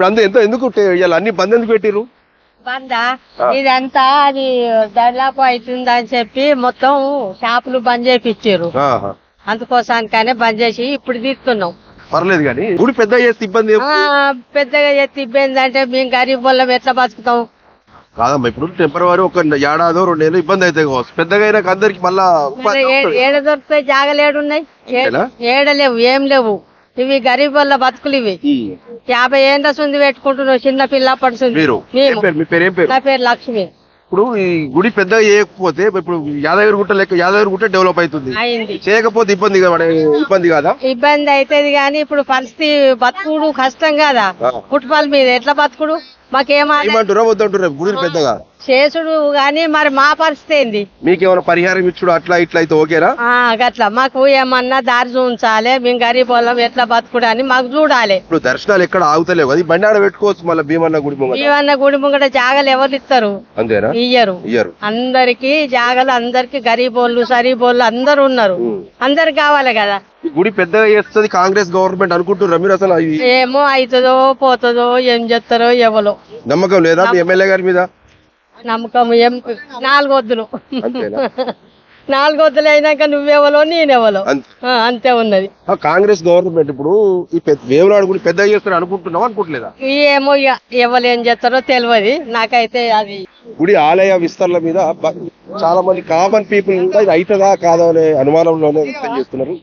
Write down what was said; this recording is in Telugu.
ఇప్పుడు ఎంత ఎందుకు ఇవాళ అన్ని బంద్ ఎందుకు పెట్టిర్రు? బందా? ఇదంతా అది దళాపు అవుతుంది అని చెప్పి మొత్తం షాపులు బంద్ చేపించారు ఆహా. అందుకోసానికనే బంద్ చేసి ఇప్పుడు తీస్తున్నాం. పర్లేదు కానీ గుడి పెద్ద చేస్తే ఇబ్బంది పెద్దగా ఎత్తి ఇబ్బంది అంటే మేము గరీబ్ వాళ్ళం ఎట్లా బతుకుతాం? కాదమ్మా ఇప్పుడు టెంపరవరీ ఒక ఏడాదో రెండు నెలలు ఇబ్బంది అయితే కావచ్చు. పెద్దగా అయినాక అందరికి మళ్ళా. ఏడ దొరుకుతాయి? జాగలేడున్నాయి? ఏడలేవు ఏం లేవు. ఇవి గరీబ్ వాళ్ళ బతుకులు ఇవి. యాభై ఏండ్ల సుంది పెట్టుకుంటున్నావు చిన్న పిల్ల పడుతుంది నా పేరు లక్ష్మి. ఇప్పుడు ఈ గుడి పెద్దగా చేయకపోతే ఇప్పుడు యాదగిరి గుట్ట లెక్క యాదగిరి గుట్ట డెవలప్ అవుతుంది. చేయకపోతే ఇబ్బంది ఇబ్బంది కాదా? ఇబ్బంది అవుతుంది కానీ ఇప్పుడు పరిస్థితి బతుకుడు కష్టం కదా. ఆ. ఫుట్బాల్ మీద ఎట్లా బతుకుడు? మాకేమా ఏమంటారా? వద్దంటారా గుడి పెద్దగా. చేసుడు గాని మరి మా పరిస్థితి ఏంది? మీకేమైనా పరిహారం ఇచ్చుడు అట్లా ఇట్లా అయితే ఓకేనా? ఆ గట్లా. మాకు ఏమన్నా దారి చూపించాలి మేము గరీబ్ వాళ్ళం ఎట్లా బతుకుడు అని మాకు చూడాలి. ఇప్పుడు దర్శనాలు ఎక్కడ ఆగుతలేవు అది బండి ఆడ పెట్టుకోవచ్చు మళ్ళీ భీమన్న గుడి ముంగట. ఇవన్న గుడి ముంగట జాగలు ఎవరు ఇస్తారు అంతేనా? ఇయ్యరు. ఇయ్యరు. అందరికి జాగలు అందరికి గరీబోళ్ళు సరీబోళ్ళు అందరు ఉన్నారు. అందరికి కావాలి కదా? గుడి పెద్దగా చేస్తుంది కాంగ్రెస్ గవర్నమెంట్ అనుకుంటున్నారు మీరు అసలు? ఏమో అవుతుందో పోతుందో ఏం చేస్తారో ఎవలో. నమ్మకం లేదా ఎమ్మెల్యే గారి మీద? నమ్మకం ఏం నాలుగొద్దులు. అంతేనా? నాలుగొద్దులు అయినాక నువ్వెవలో నేనెవలో. అంతే ఉన్నది. ఆ కాంగ్రెస్ గవర్నమెంట్ ఇప్పుడు ఈ పెద్ద వేములాడు గుడి పెద్దగా చేస్తారు అనుకుంటున్నాం అనుకుంటలేదా ఏమో ఎవరు ఏం చేస్తారో తెలియదు నాకైతే అది గుడి ఆలయ విస్తరణ మీద చాలా మంది కామన్ పీపుల్ ఇది అవుతుందా కాదా అనే అనుమానంలోనే వ్యక్తం చేస్తున్నారు.